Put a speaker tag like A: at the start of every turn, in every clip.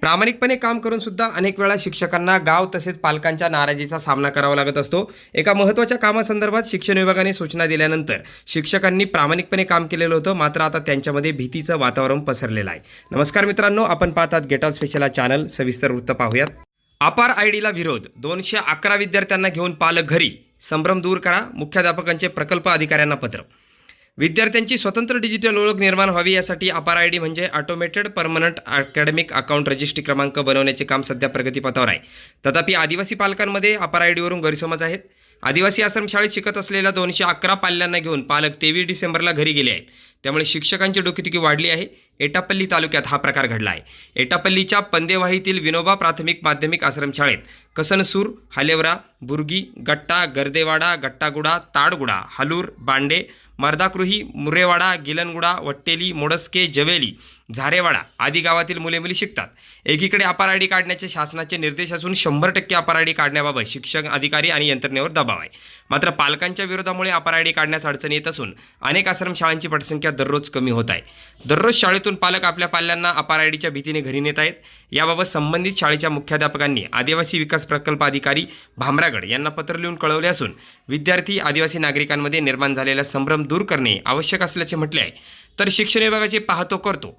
A: प्रामाणिकपणे काम करून सुद्धा अनेक वेळा शिक्षकांना गाव तसेच पालकांच्या नाराजीचा सामना करावा लागत असतो. एका महत्त्वाच्या कामासंदर्भात शिक्षण विभागाने सूचना दिल्यानंतर शिक्षकांनी प्रामाणिकपणे काम केलेलं होतं मात्र आता त्यांच्यामध्ये भीतीचं वातावरण पसरलेलं आहे. नमस्कार मित्रांनो आपण पाहतात गेट ऑफ स्पेशल चॅनल सविस्तर वृत्त पाहूयात. अपार आय डीला विरोध दोनशे अकरा विद्यार्थ्यांना घेऊन पालक घरी. संभ्रम दूर करा मुख्याध्यापकांचे प्रकल्प अधिकाऱ्यांना पत्र. विद्यार्थ्यांची स्वतंत्र डिजिटल ओळख निर्माण व्हावी यासाठी अपार आय डी म्हणजे automated permanent academic account registry क्रमांक बनवण्याचे काम सध्या प्रगतीपथावर आहे. तथापि आदिवासी पालकांमध्ये अपार आय डीवरून गैरसमज आहेत. आदिवासी आश्रमशाळेत शिकत असलेल्या दोनशे अकरा पाल्यांना घेऊन पालक तेवीस डिसेंबरला घरी गेले आहेत. त्यामुळे शिक्षकांची डोकेदुखी वाढली आहे. एटापल्ली तालुक्यात हा प्रकार घडला आहे. एटापल्लीच्या पंदेवाहीतील विनोबा प्राथमिक माध्यमिक आश्रमशाळेत कसनसूर हालेवरा बुर्गी गट्टा गर्देवाडा गट्टागुडा ताडगुडा हालूर बांडे मर्दाकृही मुरेवाडा गिलनगुडा वट्टेली मोडस्के जवेली झारेवाडा आदी गावातील मुले मुली शिकतात. एकीकडे अपार आयडी काढण्याचे शासनाचे निर्देश असून शंभर टक्के अपार आयडी काढण्याबाबत शिक्षक अधिकारी आणि यंत्रणेवर दबाव आहे. मात्र पालकांच्या विरोधामुळे अपार आय डी काढण्यास अडचण येत असून अनेक आश्रमशाळांची पटसंख्या दररोज कमी होत आहे. दररोज शाळेतून पालक आपल्या पाल्यांना अपार आयडीच्या भीतीने घरी नेत आहेत. याबाबत संबंधित शाळेच्या मुख्याध्यापकांनी आदिवासी विकास प्रकल्प अधिकारी भामरागड यांना पत्र लिहून कळवले असून विद्यार्थी आदिवासी नागरिकांमध्ये निर्माण झालेला संभ्रम दूर करणे आवश्यक असल्याचे म्हटले आहे. तर शिक्षण विभागाचे पाहतो करतो.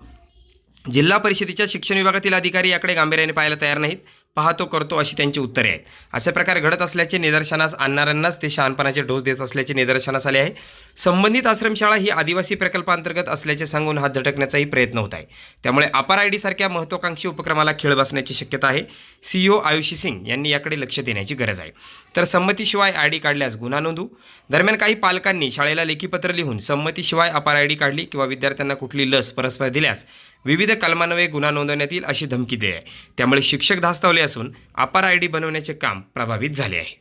A: जिल्हा परिषदेच्या शिक्षण विभागातील अधिकारी याकडे गांभीर्याने पाहायला तयार नाहीत. पाहतो करतो अशी त्यांची उत्तरे आहेत. असे प्रकार घडत असल्याचे निदर्शनास आणणाऱ्यांनाच ते शहाणपणाचे डोस देत असल्याचे निदर्शनास आले आहे. संबंधित आश्रमशाळा ही आदिवासी प्रकल्पांतर्गत असल्याचे सांगून हात झटकण्याचाही प्रयत्न होत आहे. त्यामुळे अपार आय सारख्या महत्त्वाकांक्षी उपक्रमाला खेळ बसण्याची शक्यता आहे. सीईओ आयुषी सिंग यांनी याकडे लक्ष देण्याची गरज आहे. तर संमतीशिवाय आय डी काढल्यास गुन्हा नोंदू दरम्यान काही पालकांनी शाळेला लेखीपत्र लिहून संमतीशिवाय अपार आय डी काढली किंवा विद्यार्थ्यांना कुठली लस परस्पर दिल्यास विविध कलमान्वये गुन्हा नोंदवण्यात येईल अशी धमकी दे आहे. त्यामुळे शिक्षक धास्तावले असून अपार आय डी बनवण्याचे काम प्रभावित झाले आहे.